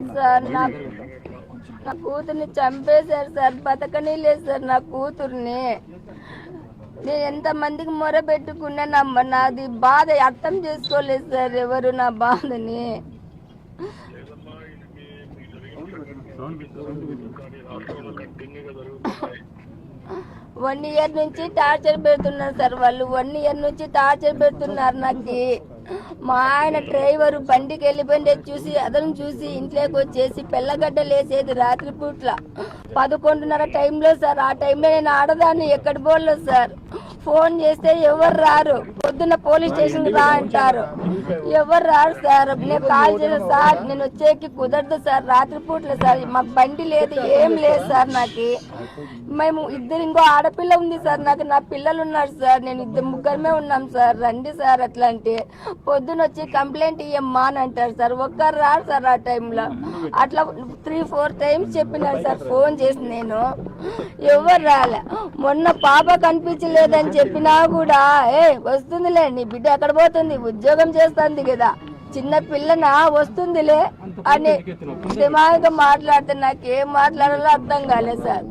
Sir నా నా కూతుర్ని చంపేశారు సార్ బతకనే లేదు సార్ నా కూతుర్ని. నేను ఎంత మందికి మొర పెట్టుకున్నా నా నాది బాధ అర్థం చేసుకోలేదు సార్ ఎవరు నా బాధని. వన్ ఇయర్ నుంచి టార్చర్ పెడుతున్నారు సార్ వాళ్ళు. వన్ ఇయర్ నుంచి టార్చర్ పెడుతున్నారు నాకు. మా ఆయన డ్రైవరు బండికి వెళ్ళిపోయింది చూసి అతను చూసి ఇంట్లోకి వచ్చేసి పిల్లగడ్డలేసేది రాత్రి పూట్ల పదకొండున్నర టైంలో సార్ ఆ టైంలో నేను ఆడదాన్ని ఎక్కడ పోలేదు సార్. ఫోన్ చేస్తే ఎవరు రారు? పొద్దున్న పోలీస్ స్టేషన్ రా అంటారు. ఎవరు రారు సార్? నేను కాల్ చేసిన సార్. నేను వచ్చేకి కుదరదు సార్. రాత్రి పూట్ల సార్. మాకు బండి లేదు ఏం లేదు సార్ నాకు. మేము ఇద్దరు ఇంకో ఆడపిల్ల ఉంది సార్ నాకు. నా పిల్లలు ఉన్నారు సార్. నేను ఇద్దరు ముగ్గురమే ఉన్నాం సార్. రండి సార్ అట్లా అంటే పొద్దున వచ్చి కంప్లైంట్ ఇయ్యమ్మా అని అంటారు సార్. ఒక్కరు రారు సార్ ఆ టైంలో. అట్లా త్రీ ఫోర్ టైమ్స్ చెప్పినారు సార్. ఫోన్ చేసి నేను. ఎవరు రాలే. మొన్న పాప కనిపించలేదని చెప్పినా కూడా ఏ వస్తుందిలే నీ బిడ్డ ఎక్కడ పోతుంది? ఉద్యోగం చేస్తుంది కదా. చిన్న పిల్లన? వస్తుందిలే. అని దిమాగా మాట్లాడితే నాకు ఏం మాట్లాడాలో అర్థం కాలేదు సార్.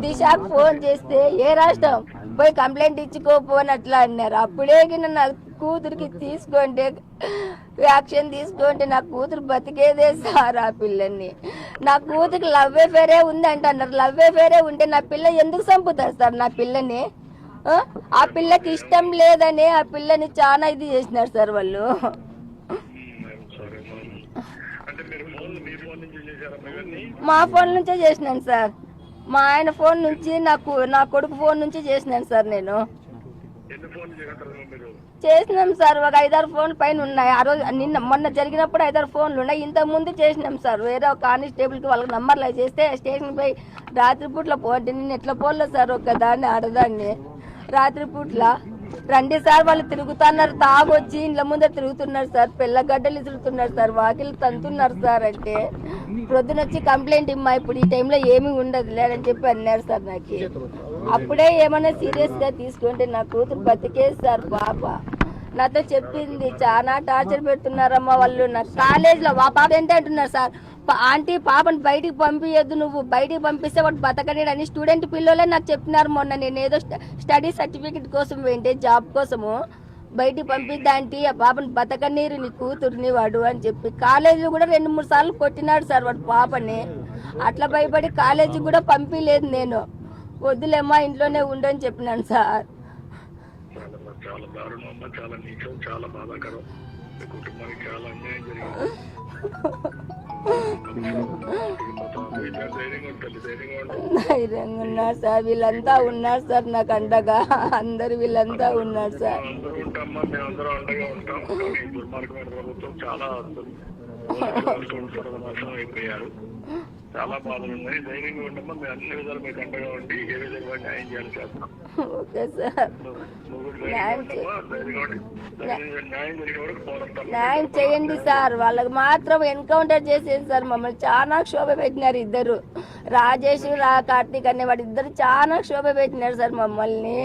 దిశాకు ఫోన్ చేస్తే ఏ రాష్ట్రం? పోయి కంప్లైంట్ ఇచ్చుకోపోని అట్లా అన్నారు. అప్పుడే నాకు కూతురికి తీసుకోండి యాక్షన్ తీసుకుంటే నా కూతురు బతికేదే సార్ ఆ పిల్లని. నా కూతురికి లవ్ ఎఫేరే ఉంది అంటున్నారు లవ్ ఎఫేరే ఉంటే నా పిల్ల ఎందుకు చంపుతారు సార్ నా పిల్లని? ఆ? పిల్లకి ఇష్టం లేదని ఆ పిల్లని చాలా ఇది చేసినారు సార్ వాళ్ళు. మా ఫోన్ నుంచే చేసినాను సార్. మా ఆయన ఫోన్ నుంచి నాకు నా కొడుకు ఫోన్ నుంచి చేసినాను సార్ నేను ఎన్ని ఫోన్లు చేయగలరు మీరు చేసినాం సార్ ఒక ఐదారు ఫోన్ పైన ఉన్నాయి. ఆ రోజు నిన్న మొన్న జరిగినప్పుడు ఐదారు ఫోన్లు ఉన్నాయి. ఇంత ముందు చేసినాం సార్. వేరే ఒక కానిస్టేబుల్కి వాళ్ళకి నంబర్లు చేస్తే స్టేషన్ పోయి రాత్రిపూట్ల పోటీ నేను ఎట్లా పోలేదు సార్ ఒక్కదాన్ని ఆడదాన్ని? రాత్రిపూట్ల రండి సార్ వాళ్ళు తిరుగుతున్నారు. తాగొచ్చి ఇండ్ల ముందర తిరుగుతున్నారు సార్. పిల్లగడ్డలు తిరుగుతున్నారు సార్. వాకిలు తంతున్నారు సార్ అంటే. ప్రొద్దున వచ్చి కంప్లైంట్ ఇమ్మా. ఇప్పుడు ఈ టైంలో ఏమీ ఉండదు లేదని చెప్పి అన్నారు సార్ నాకు. అప్పుడే ఏమైనా సీరియస్గా తీసుకుంటే నా కూతురు బతికేది సార్ పాప నాతో చెప్పింది చాలా టార్చర్ పెడుతున్నారమ్మా వాళ్ళు. నా కాలేజీలో మా పాప ఏంటి అంటున్నారు సార్? ఆంటీ పాపని బయటికి పంపించద్దు నువ్వు. బయటికి పంపిస్తే వాడు బతకనేడు అని స్టూడెంట్ పిల్లలే నాకు చెప్పినారు మొన్న. నేను ఏదో స్టడీ సర్టిఫికెట్ కోసం ఏంటి జాబ్ కోసము. బయటికి పంపిద్దా ఆంటీ? ఆ పాపని బతకనీరు నీ కూతురుని వాడు అని చెప్పి. కాలేజీలో కూడా రెండు మూడు సార్లు కొట్టినాడు సార్ వాడు పాపని. అట్లా భయపడి కాలేజీ కూడా పంపించలేదు నేను. వద్దులేమ్మా ఇంట్లోనే ఉండని చెప్పినాను సార్. చాలా చాలా దారుణం చాలా నీచం చాలా బాధాకరం. కుటుంబానికి చాలా అన్యాయం జరిగింది. ధైర్యంగా ఉన్నారు సార్? వీళ్ళంతా ఉన్నారు సార్ నాకు అండగా. అందరు వీళ్ళంతా ఉన్నారు సార్. అందరూ ఉంటామా మేమందరం అండగా ఉంటాం కానీ ఈ దుర్మార్గమైన ప్రభుత్వం చాలా సర్వనాశనం అయిపోయారు చాలా బాధలు ఉన్నాయి ధైర్యంగా ఉండమ్మా మేము అన్ని విధాలు మీకు అండగా ఉండి ఏ విధంగా న్యాయం చేయాలి చేస్తాం ఓకే సార్. న్యాయం చేయండి సార్. వాళ్ళకి మాత్రం ఎన్కౌంటర్ చేసేది సార్. మమ్మల్ని చాలా క్షోభ పెట్టినారు ఇద్దరు. రాజేష్ రా కార్తీక్ అనే వాడు ఇద్దరు చాలా క్షోభ పెట్టినారు సార్ మమ్మల్ని.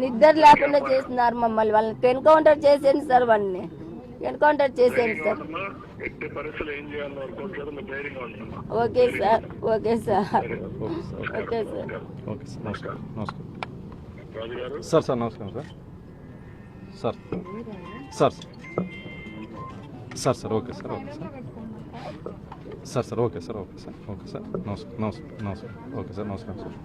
నిద్ర లేకుండా చేస్తున్నారు మమ్మల్ని. వాళ్ళని ఎన్కౌంటర్ చేసేయండి సార్ వాళ్ళని. ఎన్కౌంటర్ చేసేయండి sir. Okay sir. Okay sir. Okay sir. Sir sir నమస్కారం sir. Sir. Sir sir. Sir okay sir okay sir. Sir sir okay sir okay sir okay sir. నమస్కారం నమస్కారం నమస్కారం. ఓకే సార్ నమస్కారం sir.